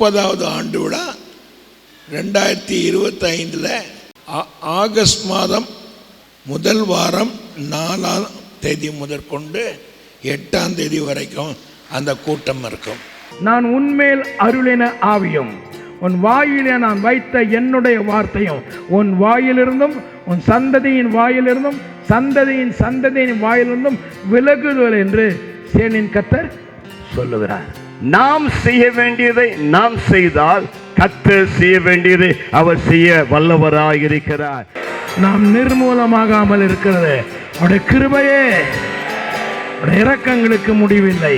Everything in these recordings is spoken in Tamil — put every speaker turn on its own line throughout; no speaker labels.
முப்பதாவது ஆண்டு விழா ரெண்டாயிரத்தி இருபத்தைந்தில் ஆகஸ்ட் மாதம் முதல் வாரம் நாலாம் தேதி முதற்கொண்டு எட்டாம் தேதி வரைக்கும் அந்த கூட்டம் இருக்கும்.
நான் உன்மேல் அருளின ஆவியும் உன் வாயிலே நான் வைத்த என்னுடைய வார்த்தையும் உன் வாயிலிருந்தும் உன் சந்ததியின் வாயிலிருந்தும் சந்ததியின் சந்ததியின் வாயிலிருந்தும் விலகுதல் என்று சேனின் கத்தர் சொல்லுகிறார்.
நாம் செய்ய வேண்டியதை நாம் செய்தால் கத்தர் செய்ய வேண்டியதை அவர் செய்ய வல்லவராயிருக்கிறார்
நாம் நிர்மூலமாகாமல் இருக்கிறது. அவருடைய கிருபையே அவருடைய இரக்கங்களுக்கு முடிவில்லை.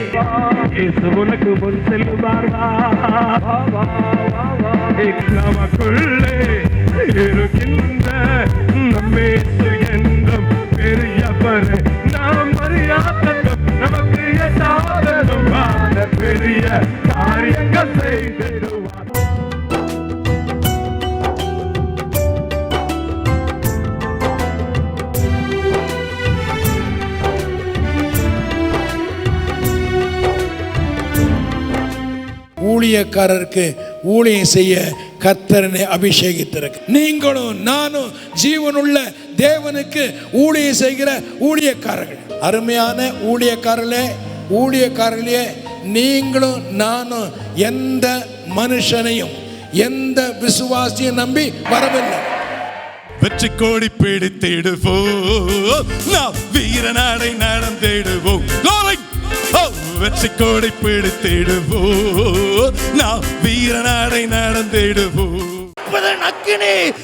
உனக்கு முன் செல்லுவாரா? நமக்குள்ளே இருக்கின்ற நம்மேசு காரியங்கள் செய்திடுவார்.
ஊழியக்காரருக்கு ஊழியம் செய்ய கர்த்தரனை அபிஷேகித்திருக்கு. நீங்களும் நானும் ஜீவனுள்ள தேவனுக்கு ஊழியம் செய்கிற ஊழியக்காரர்கள். அருமையான ஊழியக்காரர்களே ஊழியக்காரர்களே நீங்களும் நானும் எந்த மனுஷனையும் எந்த விசுவாசியும் நம்பி வரவில்லை.
வெற்றி கோடி பிடித்திடுவோம். நாம் வீரநாடை நடந்திடுவோம்! Oh, வெற்றி கோடி பிடித்திடுவோம். நாம் வீரநாடை நடந்திடுவோம்.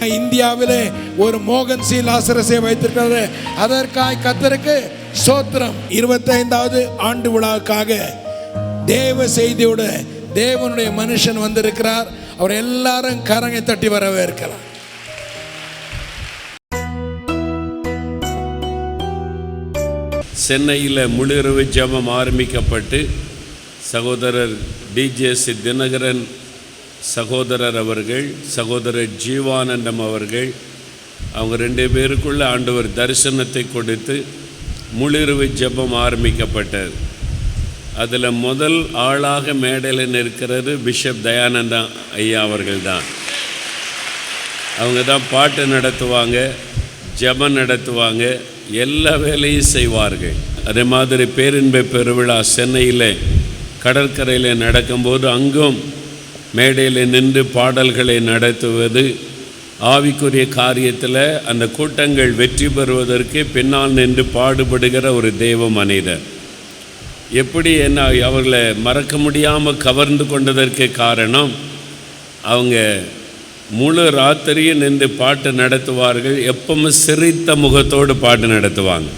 இந்தியாவிலே ஒரு மோகன் சி. லாசரசை வைத்திருக்கிறது அதற்காக கத்தருக்கு சோத்திரம். இருபத்தைந்தாவது ஆண்டு விழாவுக்காக தேவ செய்தியோட தேவனுடைய மனுஷன் வந்திருக்கிறார். அவர் எல்லாரும் கரங்கை தட்டி வரவேற்கலாம்.
சென்னையில் முழுஇரவு ஜெபம் ஆரம்பிக்கப்பட்டு சகோதரர் டிஜேசி தினகரன் சகோதரர் அவர்கள் சகோதரர் ஜீவானந்தம் அவர்கள் அவங்க ரெண்டு பேருக்குள்ள ஆண்டவர் தரிசனத்தை கொடுத்து முழுஇரவு ஜெபம் ஆரம்பிக்கப்பட்டது அதில் முதல் ஆளாக மேடையில் நிற்கிறது பிஷப் தயானந்தா ஐயா அவர்கள் தான் அவங்க தான் பாட்டு நடத்துவாங்க ஜெபம் நடத்துவாங்க எல்லா வேலையும் செய்வார்கள். அதே மாதிரி பேரின்ப பெருவிழா சென்னையில் கடற்கரையில் நடக்கும்போது அங்கும் மேடையில் நின்று பாடல்களை நடத்துவது ஆவிக்குரிய காரியத்தில் அந்த கூட்டங்கள் வெற்றி பெறுவதற்கு பின்னால் நின்று பாடுபடுகிற ஒரு தெய்வ மனிதர். எப்படி என்ன அவர்களை மறக்க முடியாமல் கவர்ந்து கொண்டதற்கு காரணம் அவங்க முழு ராத்திரியும் நின்று பாட்டு நடத்துவார்கள் எப்பவுமே சிரித்த முகத்தோடு பாட்டு நடத்துவாங்க.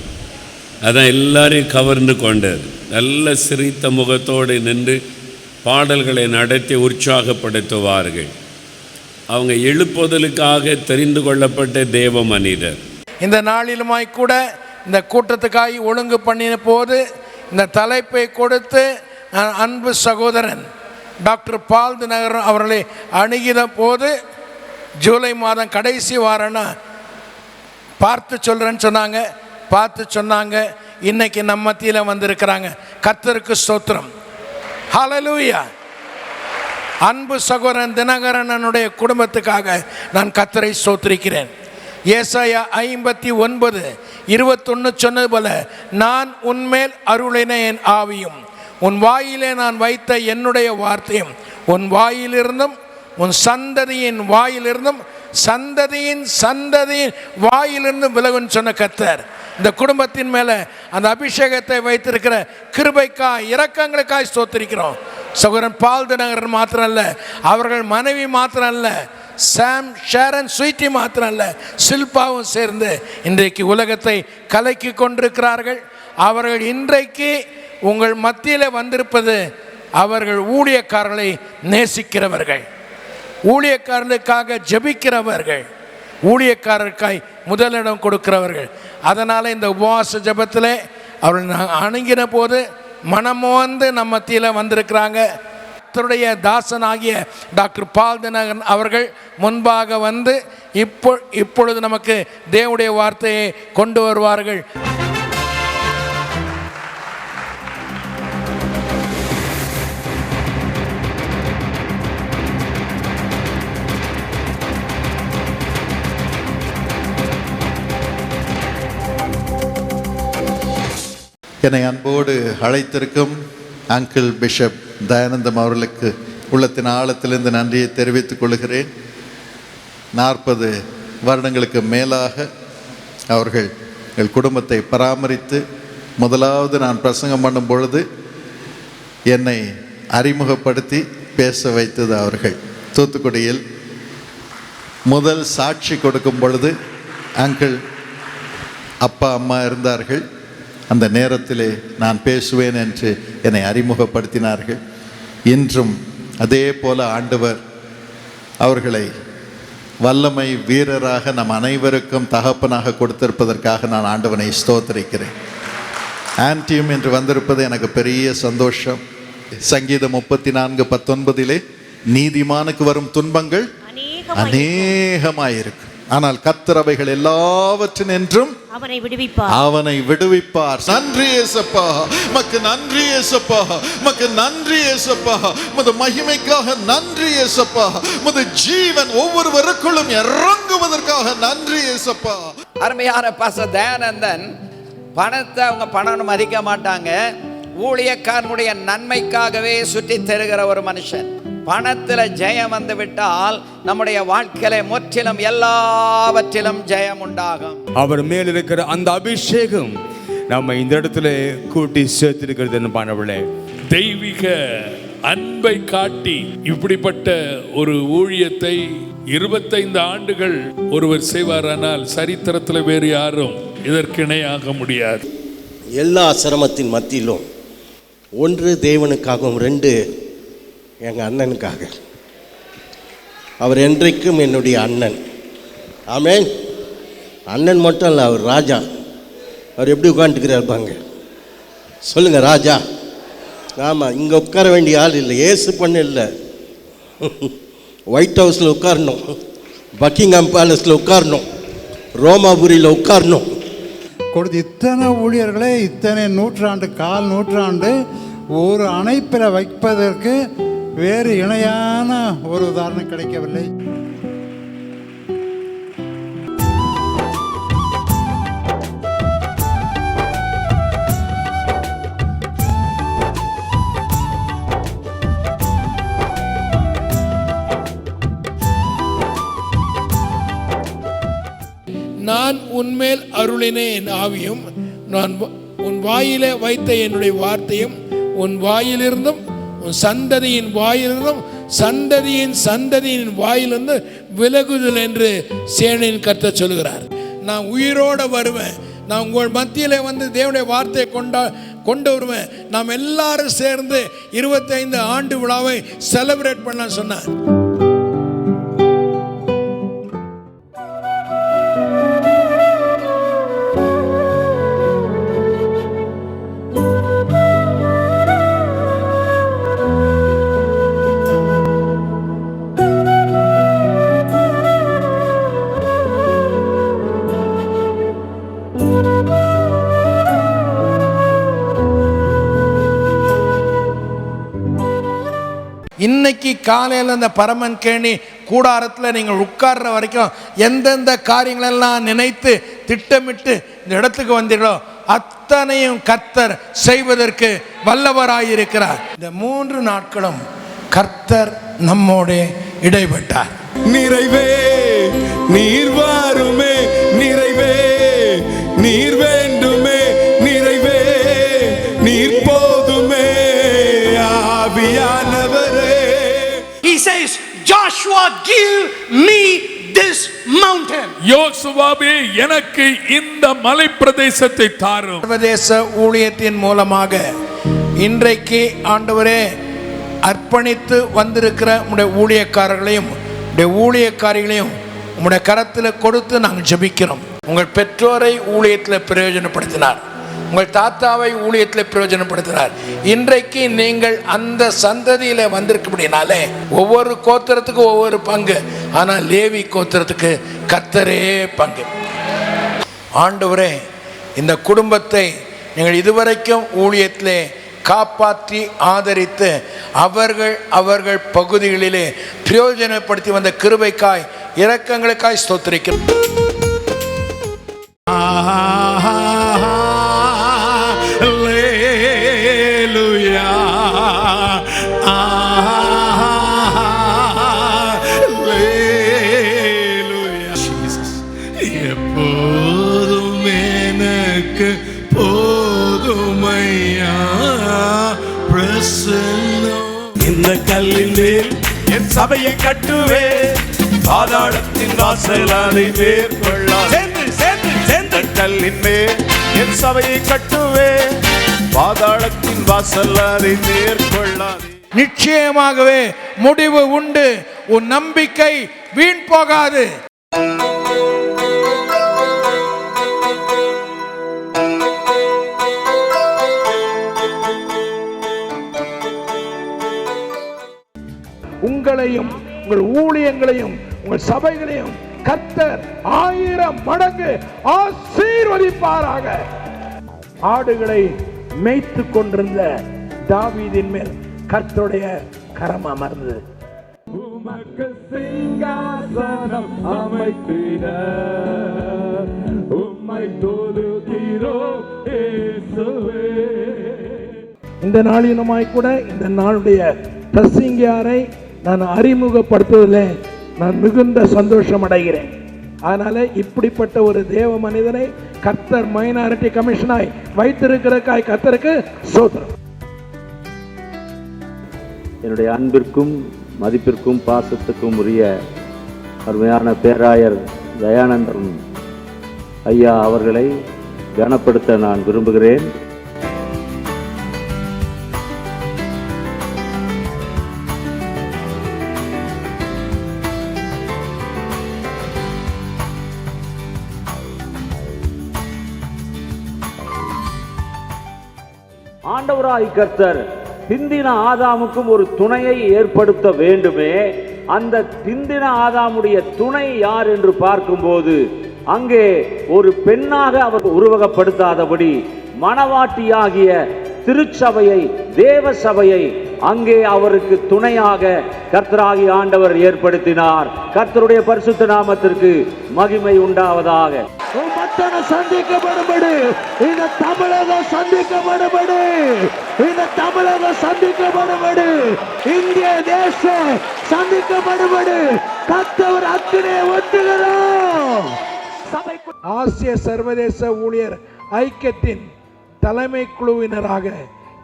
அதான் எல்லாரையும் கவர்ந்து கொண்டது. நல்ல சிரித்த முகத்தோடு நின்று பாடல்களை நடத்தி உற்சாகப்படுத்துவார்கள். அவங்க எழுப்புதலுக்காக தெரிந்து கொள்ளப்பட்ட தேவ மனிதர்.
இந்த நாளிலுமாய் கூட இந்த கூட்டத்துக்காய் ஒழுங்கு பண்ணின போது இந்த தலைப்பை கொடுத்து அன்பு சகோதரன் டாக்டர் பால் தினகர் அவர்களை அணுகின போது ஜூலை மாதம் கடைசி வாரம்னா பார்த்து சொல்கிறேன்னு சொன்னாங்க பார்த்து சொன்னாங்க. இன்னைக்கு நம்ம மத்தியில் வந்திருக்கிறாங்க. கத்தருக்கு ஸ்தோத்திரம். ஹலலூயா அன்பு சகோதரன் தினகரனுடைய குடும்பத்துக்காக நான் கத்தரை சோத்திருக்கிறேன் ஏசாயா ஐம்பத்தி ஒன்பது இருபத்தொன்று சொன்னது போல நான் உன்மேல் அருளின என் ஆவியும். உன் வாயிலே நான் வைத்த என்னுடைய வார்த்தையும் உன் வாயிலிருந்தும் உன் சந்ததியின் வாயிலிருந்தும் சந்ததியின் சந்ததியின் வாயிலிருந்தும் விலகுன்னு சொன்ன கத்தர் இந்த குடும்பத்தின் மேலே அந்த அபிஷேகத்தை வைத்திருக்கிற கிருபைக்காய் இரக்கங்களுக்காய் ஸ்தோத்திரிக்கிறோம். சகோதரன் பால் தினகரன் மாத்திரம் அல்ல அவர்கள் மனைவி மாத்திரம் அல்ல சாம் ஷேரன் ஸ்வீட்டி மாத்திரம் அல்ல சில்பாவும் சேர்ந்து இன்றைக்கு உலகத்தை கலக்கி கொண்டிருக்கிறார்கள். அவர்கள் இன்றைக்கு உங்கள் மத்தியில் வந்திருப்பது அவர்கள் ஊழியக்காரர்களை நேசிக்கிறவர்கள். ஊழியக்காரர்களுக்காக ஜெபிக்கிறவர்கள். ஊழியக்காரருக்காய் முதலிடம் கொடுக்கிறவர்கள். அதனால் இந்த உபவாச ஜெபத்தில் அவர்கள் அணுகின போது மனமோந்து நம்ம மத்தியில் வந்திருக்கிறாங்க. கர்த்தருடைய தாசனாகிய டாக்டர் பால்தனகன் அவர்கள் முன்பாக வந்து இப்போ இப்பொழுது நமக்கு தேவனுடைய வார்த்தையை கொண்டு வருவார்கள்.
என்னை அன்போடு அழைத்திருக்கும் அங்கிள் பிஷப் தயானந்தம் அவர்களுக்கு உள்ளத்தின் ஆழத்திலிருந்து நன்றியை தெரிவித்துக் கொள்கிறேன். நாற்பது வருடங்களுக்கு மேலாக அவர்கள் எங்கள் குடும்பத்தை பராமரித்து முதலாவது நான் பிரசங்கம் பண்ணும் பொழுது என்னை அறிமுகப்படுத்தி பேச வைத்தது அவர்கள். தூத்துக்குடியில் முதல் சாட்சி கொடுக்கும் பொழுது அங்கிள் அப்பா அம்மா இருந்தார்கள். அந்த நேரத்திலே நான் பேசுவேன் என்று என்னை அறிமுகப்படுத்தினார்கள். இன்றும் அதே போல ஆண்டவர் அவர்களை வல்லமை வீரராக நம் அனைவருக்கும் தகப்பனாக கொடுத்திருப்பதற்காக நான் ஆண்டவனை ஸ்தோத்தரிக்கிறேன். ஆன்டியும் என்று வந்திருப்பது எனக்கு பெரிய சந்தோஷம். சங்கீதம் முப்பத்தி நான்கு பத்தொன்பதிலே நீதிமானுக்கு வரும் துன்பங்கள் அநேகமாயிருக்கும். ஆனால் கத்திரவைகள் எல்லாவற்றினின்றும்
அவனை விடுவிப்பார்.
அவனை விடுவிப்பார். நன்றி ஏசப்பா மக்கு நன்றி ஏசப்பா மக்கு நன்றி ஏசப்பா முது மகிமைக்காக நன்றி ஏசப்பா முது ஜீவன் ஒவ்வொருவருக்குள்ளும் இறங்குவதற்காக நன்றி ஏசப்பா
அருமையான பாச தயானந்தன் பணத்தை அவங்க பணம்னு மதிக்க மாட்டாங்க. ஊழியக்காரனுடைய நன்மைக்காகவே சுற்றி தருகிற ஒரு மனுஷன். பணத்தில் ஜெயம் வந்து விட்டால் நம்முடைய வாழ்க்கையில முற்றிலும் எல்லாவற்றிலும் ஜெயம் உண்டாகும்.
அவர் மேல் இருக்கிற அந்த அபிஷேகம் நம்ம இந்த இடத்துல கூட்டி சேர்த்திருக்கிறது பானவளே
தெய்வீக அன்பை காட்டி இப்படிப்பட்ட ஒரு ஊழியத்தை இருபத்தைந்து ஆண்டுகள் ஒருவர் செய்வாரானால் சரித்திரத்தில் வேறு யாரும் இதற்கு இணையாக முடியாது.
எல்லா சிரமத்தின் மத்தியிலும் ஒன்று தேவனுக்காகவும் ரெண்டு எங்கள் அண்ணனுக்காக. அவர் என்றைக்கும் என்னுடைய அண்ணன். ஆமென். அண்ணன் மட்டும் இல்லை அவர் ராஜா. அவர் எப்படி உட்காந்துக்கிறார் பாங்க சொல்லுங்கள் ராஜா. ஆமாம் இங்கே உட்கார வேண்டிய ஆள் இல்லை. ஏசு பண்ண இல்லை. ஒயிட் ஹவுஸில் உட்காரணும். பக்கிங்ஹாம் பேலஸில் உட்காரணும். ரோமாபுரியில் உட்காரணும்.
கொடுத்து இத்தனை ஊழியர்களே இத்தனை நூற்றாண்டு கால் நூற்றாண்டு ஒரு அணைப்பில் வைப்பதற்கு வேறு இணையான ஒரு உதாரணம் கிடைக்கவில்லை.
நான் உன்மேல் அருளினேன் ஆவியும் நான் உன் வாயிலே வைத்த என்னுடைய வார்த்தையும் உன் வாயிலிருந்தும் உன் சந்ததியின் வாயிலிருந்தும் சந்ததியின் சந்ததியின் வாயிலிருந்து விலகுதல் என்று சேனையின் கர்த்தர் சொல்கிறார் நான் உயிரோடு வருவேன். நான் உங்கள் மத்தியில் வந்து தேவனுடைய வார்த்தையை கொண்டா கொண்டு வருவேன். நாம் எல்லாரும் சேர்ந்து இருபத்தைந்து ஆண்டு விழாவை செலிப்ரேட் பண்ண சொன்னார். இன்னைக்கு காலையில் அந்த பரமன் கேணி கூடாரத்தில் நீங்கள் உட்கார்ற வரைக்கும் எந்தெந்த காரியங்களெல்லாம் நினைத்து திட்டமிட்டு இந்த இடத்துக்கு வந்தீர்களோ அத்தனையும் கர்த்தர் செய்வதற்கு வல்லவராயிருக்கிறார். இந்த மூன்று நாட்களும் கர்த்தர் நம்மோடு இடைப்பட்டார்.
நிறைவே நீர் வாருமே நிறைவே நீர்
Joshua, give me this mountain.
யோசுவாவே எனக்கு இந்த மலை பிரதேசத்தை தாரும்.
சர்வதேச ஊழியத்தின் மூலமாக இன்றைக்கு ஆண்டவரே அர்ப்பணித்து வந்திருக்கிற உடைய ஊழியக்காரர்களையும் உடைய ஊழியக்காரிகளையும் உம்முடைய கரத்தில் கொடுத்து நாங்கள் ஜெபிக்கிறோம். உங்கள் பெற்றோரை ஊழியத்தில் பிரயோஜனப்படுத்தினார். உங்கள் தாத்தாவை ஊழியத்தில் பிரயோஜனப்படுத்துகிறார். இன்றைக்கு நீங்கள் அந்த சந்ததியில் வந்திருக்கபடினாலே ஒவ்வொரு கோத்திரத்துக்கும் ஒவ்வொரு பங்கு. ஆனால் லேவி கோத்திரத்துக்கு கத்தரே பங்கு. ஆண்டவரே இந்த குடும்பத்தை நீங்கள் இதுவரைக்கும் ஊழியத்திலே காப்பாற்றி ஆதரித்து அவர்கள் அவர்கள் பகுதிகளிலே பிரயோஜனப்படுத்தி வந்த கிருபைக்காய் இரக்கங்களுக்காய் ஸ்தோத்திரிக்கிறோம்.
சபையை கட்டுவே. பாதாளத்தின் வாசல் அதை மேற்கொள்ள. சேர்ந்து சேர்ந்து சேர்ந்து. கல்லின் மேல் என் சபையை கட்டுவே. பாதாளத்தின் வாசல் அதை மேற்கொள்ளாதே
நிச்சயமாகவே முடிவு உண்டு. உன் நம்பிக்கை வீண் போகாது. உங்களையும் உங்கள் ஊழியங்களையும் உங்கள் சபைகளையும் கர்த்தர் ஆயிரம் மடங்கு ஆசீர்வதிப்பாராக. ஆடுகளை மேய்த்து கொண்டிருந்த தாவீதின் மேல் கர்த்தருடைய கரம் அமர்ந்தது.
உமக்கு சிங்காசனம் அமைத்திட. உம்மை இயேசுவே.
இந்த நாளிலுமாய் கூட இந்த நாளுடைய பிரசிங்கியாரை நான் அறிமுகப்படுத்துவதில் நான் மிகுந்த சந்தோஷம் அடைகிறேன் அதனால் இப்படிப்பட்ட ஒரு தேவ மனிதனை கர்த்தர் மைனாரிட்டி கமிஷனாய் வைத்திருக்கிறக்காய் கர்த்தருக்கு சோத்திரம்.
என்னுடைய அன்பிற்கும் மதிப்பிற்கும் பாசத்துக்கும் உரிய அருமையான பேராயர் தயானந்தன் ஐயா அவர்களை கனப்படுத்த நான் விரும்புகிறேன். ஆண்டவராய் கர்த்தர் பிந்தின ஆதாமுக்கும் ஒரு துணையை ஏற்படுத்த வேண்டுமே. அந்த பிந்தின ஆதாமுடைய துணை யார் என்று பார்க்கும்போது அங்கே ஒரு பெண்ணாக அவர் உருவகப்படுத்தாதபடி மணவாட்டியாகிய திருச்சபையை தேவ சபையை அங்கே அவருக்கு துணையாக கர்த்தராகி ஆண்டவர் ஏற்படுத்தினார். கர்த்தருடைய பரிசுத்த நாமத்திற்கு மகிமை உண்டாவதாக.
சந்திக்கப்படும்படி இந்த தமிழகம் சந்திக்கப்படும்படி இந்த தமிழகம் சந்திக்கப்படும்படி இந்திய தேசம் சந்திக்கப்படும்படி கத்தவர் அத்தனை ஒட்டுகிறோம்.
ஆசிய சர்வதேச ஊழியர் ஐக்கியத்தின் தலைமை குழுவினராக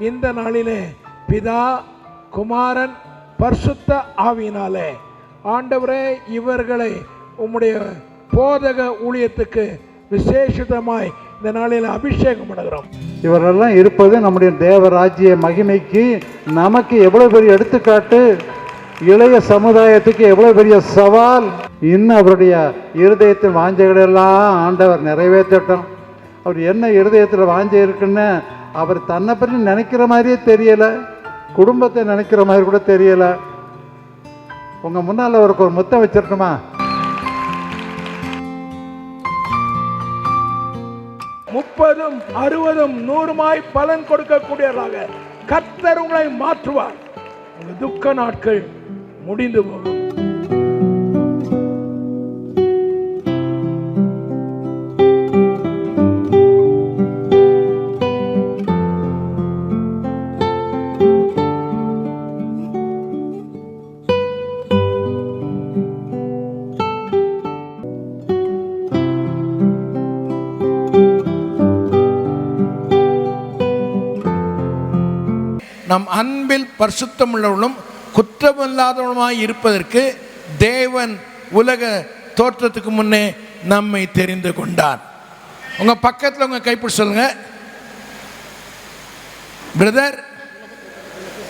இந்த நாளிலே பிதா குமாரன் பர்சுத்த ஆவியினாலே. ஆண்டவரே இவர்களை உம்முடைய போதக ஊழியத்துக்கு விசேஷிதமாய் இந்த நாளில் அபிஷேகம் பண்ணுகிறோம்.
இவரெல்லாம் இருப்பது நம்முடைய தேவராஜ்ய மகிமைக்கு நமக்கு எவ்வளோ பெரிய எடுத்துக்காட்டு? இளைய சமுதாயத்துக்கு எவ்வளோ பெரிய சவால்? இன்னும் அவருடைய இருதயத்தின் வாஞ்சைகளெல்லாம் ஆண்டவர் நிறைவேற்றட்டும். அவர் என்ன இருதயத்தில் வாஞ்சை இருக்குன்னு அவர் தன்னை பற்றி நினைக்கிற மாதிரியே தெரியலை. குடும்பத்தை நினைக்கிற மாதிரி கூட தெரியல. உங்க முன்னால் அவருக்கு ஒரு முத்தம் வச்சிருக்கணுமா?
முப்பதும் அறுபதும் நூறுமாய் பலன் கொடுக்கக்கூடியதாக கர்த்தர் உங்களை மாற்றுவார். உங்கள் துக்க நாட்கள் முடிந்து போகும். நம் அன்பில் பரிசுத்தமுள்ளவர்களும் குற்றமில்லாதவனுமாய் இருப்பதற்கு தேவன் உலக தோற்றத்துக்கு முன்னே நம்மை தெரிந்து கொண்டார். உங்கள் பக்கத்தில் உங்கள் கைப்பிடி சொல்லுங்க. பிரதர்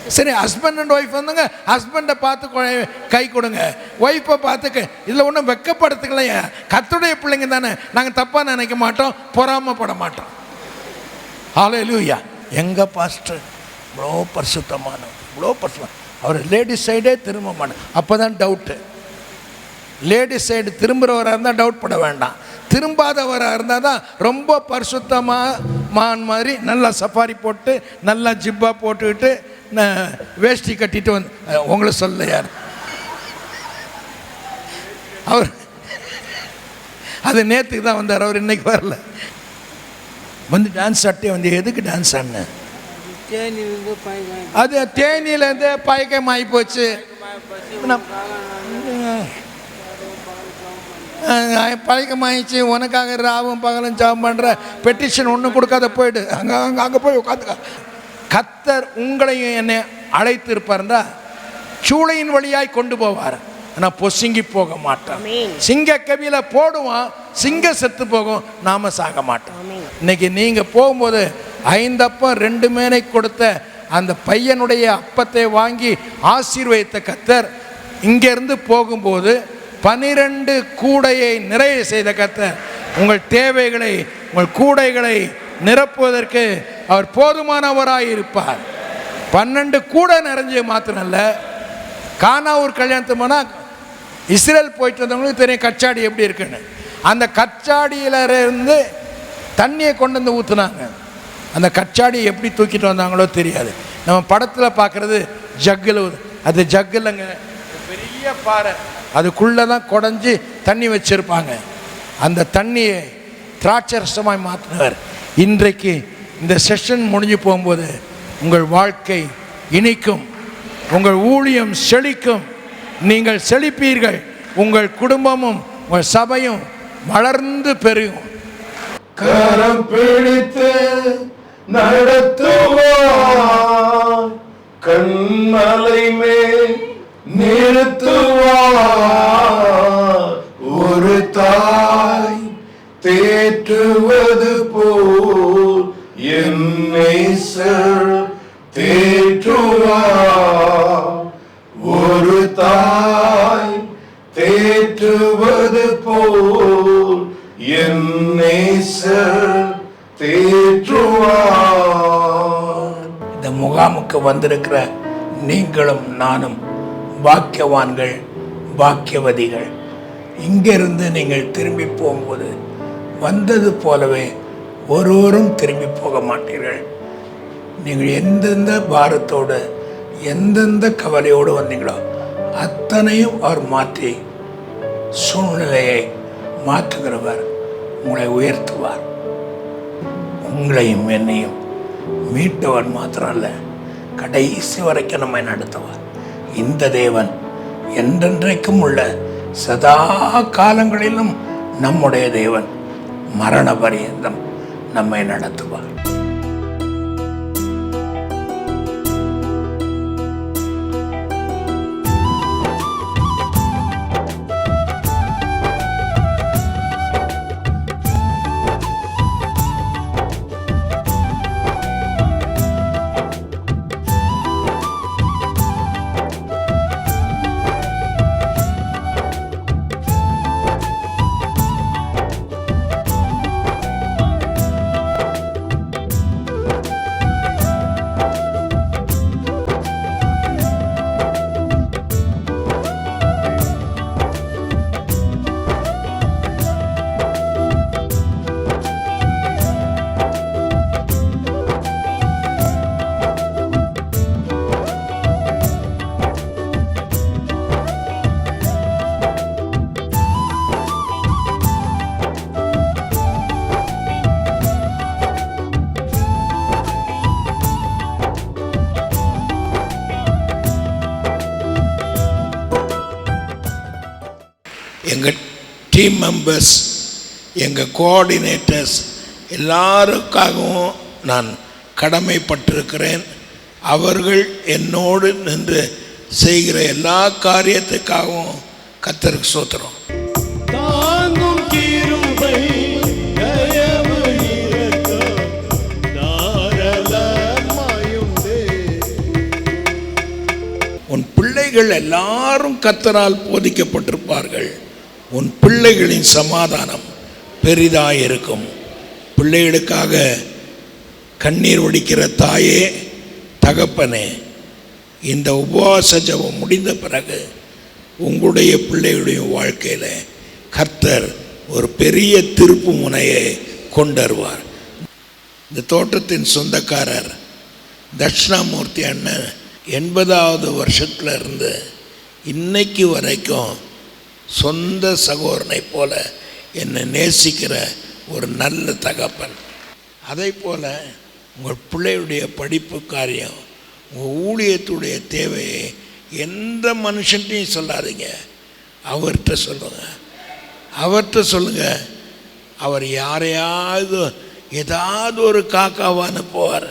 சரி ஹஸ்பண்ட் அண்ட் ஒய்ஃப் வந்துங்க. ஹஸ்பண்டை பார்த்து கொ- கை கொடுங்க. ஒய்ஃபை பார்த்துக்க இதில் ஒன்றும் வெக்கப்படுத்துக்கலையே கத்துடைய பிள்ளைங்க தானே. நாங்கள் தப்பாக நினைக்க மாட்டோம் பொறாமப்பட மாட்டோம். ஹாலோ லூயா எங்கள் பாஸ்டர் இவ்வளோ பரிசுத்தமானவர் இவ்வளோ பரிசுத்தம் அவர் லேடிஸ் சைடே திரும்ப மாட்டேன் அப்போ தான் டவுட்டு லேடிஸ் சைடு திரும்புகிறவராக இருந்தால் டவுட் பட வேண்டாம். திரும்பாதவராக இருந்தால் தான் ரொம்ப பரிசுத்தமாக மான் மாதிரி நல்லா சஃபாரி போட்டு நல்லா ஜிப்பா போட்டுக்கிட்டு வேஷ்டி கட்டிட்டு வந்து உங்களை சொல்ல யார்? அவர் அது நேற்றுக்கு தான் வந்தார். அவர் இன்னைக்கு வரல. வந்து டான்ஸ் ஆட்டே வந்து எதுக்கு டான்ஸ் ஆடினேன் அது தேனியிலேருந்து பயக்கம் ஆகி போச்சு பழக்கமாயிடுச்சு உனக்காக ராவும் பகலும் ஜாபம் பண்ணுற பெட்டிஷன் ஒன்றும் கொடுக்காத போயிடு. அங்கே அங்கே அங்கே போய் உட்காந்துக்க கத்தர் உங்களையும் என்னை அழைத்து இருப்பார்ன்றா சூளையின் வழியாய் கொண்டு போவார். ஆனால் பொசுங்கி போக மாட்டான். சிங்க கவியில போடுவான். சிங்க செத்து போகும். நாம சாக மாட்டோம். இன்னைக்கு நீங்க போகும்போது ஐந்தப்பம் ரெண்டு மேனை கொடுத்த அந்த பையனுடைய அப்பத்தை வாங்கி ஆசீர்வதித்த கத்தர் இங்கிருந்து போகும்போது பனிரெண்டு கூடையை நிறைய செய்த கத்தர் உங்கள் தேவைகளை உங்கள் கூடைகளை நிரப்புவதற்கு அவர் போதுமானவராக இருப்பார். பன்னெண்டு கூடை நிறைஞ்சது மாத்திரம் கானாவூர் கல்யாணத்து போனால் இஸ்ரேல் போயிட்டு வந்தவங்களுக்கு தெரியும் கச்சாடி எப்படி இருக்குன்னு. அந்த கச்சாடியில இருந்து தண்ணியை கொண்டு வந்து ஊற்றுனாங்க அந்த கச்சாடி எப்படி தூக்கிட்டு வந்தாங்களோ தெரியாது. நம்ம படத்தில் பார்க்குறது ஜக்கில் அது ஜக்கு பெரிய பாறை. அதுக்குள்ளே தான் குடஞ்சி தண்ணி வச்சுருப்பாங்க. அந்த தண்ணியை திராட்சரசமாய் மாற்றினவர் இன்றைக்கு இந்த செஷன் முடிஞ்சு போகும்போது உங்கள் வாழ்க்கை இனிக்கும். உங்கள் ஊழியம் செழிக்கும். நீங்கள் செழிப்பீர்கள். உங்கள் குடும்பமும் உங்கள் சபையும் வளர்ந்து பெருகும்
கரம் பிடித்து நடத்துவார். கண்மலை
வந்திருக்கிற நீங்களும் நானும் பாக்கியவான்கள் பாக்கியவதிகள். இங்கிருந்து நீங்கள் திரும்பி போகும்போது வந்தது போலவே ஒருவரும் திரும்பி போக மாட்டீர்கள். நீங்கள் எந்தெந்த பாரத்தோடு எந்தெந்த கவலையோடு வந்தீங்களோ அத்தனையும் அவர் மாற்றி சூழ்நிலையை மாற்றுகிறவர் உங்களை உயர்த்துவார். உங்களையும் என்னையும் மீட்டவர் மாத்திரம் அல்ல கடைசி வரைக்கும் நம்மை நடத்துவார். இந்த தேவன் என்றென்றைக்கும் உள்ள சதா காலங்களிலும் நம்முடைய தேவன் மரண பரியந்தம் நம்மை நடத்துவார். டீம் மெம்பர்ஸ் எங்கள் கோஆர்டினேட்டர்ஸ் எல்லாருக்காகவும் நான் கடமைப்பட்டிருக்கிறேன். அவர்கள் என்னோடு நின்று செய்கிற எல்லா காரியத்துக்காகவும் கத்தருக்கு சோத்திரம் உன் பிள்ளைகள் எல்லாரும் கத்தரால் போதிக்கப்பட்டிருப்பார்கள். உன் பிள்ளைகளின் சமாதானம் பெரிதாக இருக்கும். பிள்ளைகளுக்காக கண்ணீர் ஒடிக்கிற தாயே தகப்பனே இந்த உபவாச ஜபம் முடிந்த பிறகு உங்களுடைய பிள்ளைகளுடைய வாழ்க்கையில் கர்த்தர் ஒரு பெரிய திருப்பு முனையை கொண்டு வருவார் இந்த தோட்டத்தின் சொந்தக்காரர் தட்சிணாமூர்த்தி அண்ணன் எண்பதாவது வருஷத்துல இருந்து இன்னைக்கு வரைக்கும் சொந்த சகோதரனை போல என்னை நேசிக்கிற ஒரு நல்ல தகப்பன். அதே போல் உங்கள் பிள்ளையுடைய படிப்பு காரியம் உங்கள் ஊழியத்துடைய தேவையை எந்த மனுஷன்ட்டையும் சொல்லாதீங்க. அவர்கிட்ட சொல்லுங்க. அவர்கிட்ட சொல்லுங்க. அவர் யாரையாவது ஏதாவது ஒரு காக்காவை அனுப்புவார்.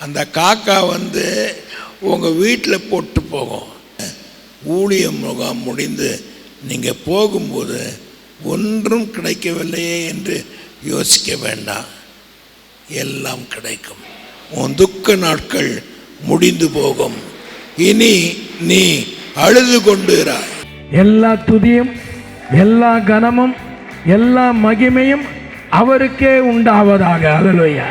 அந்த காக்கா வந்து உங்கள் வீட்டில் போட்டு போகும். ஊழியம் முகாம் முடிந்து நீங்கள் போகும்போது ஒன்றும் கிடைக்கவில்லையே என்று யோசிக்க வேண்டாம். எல்லாம் கிடைக்கும். உன் துக்க நாட்கள் முடிந்து போகும். இனி நீ அழுது கொண்டுகிறாய்
எல்லா துதியும் எல்லா கனமும் எல்லா மகிமையும் அவருக்கே உண்டாவதாக. அல்லேலூயா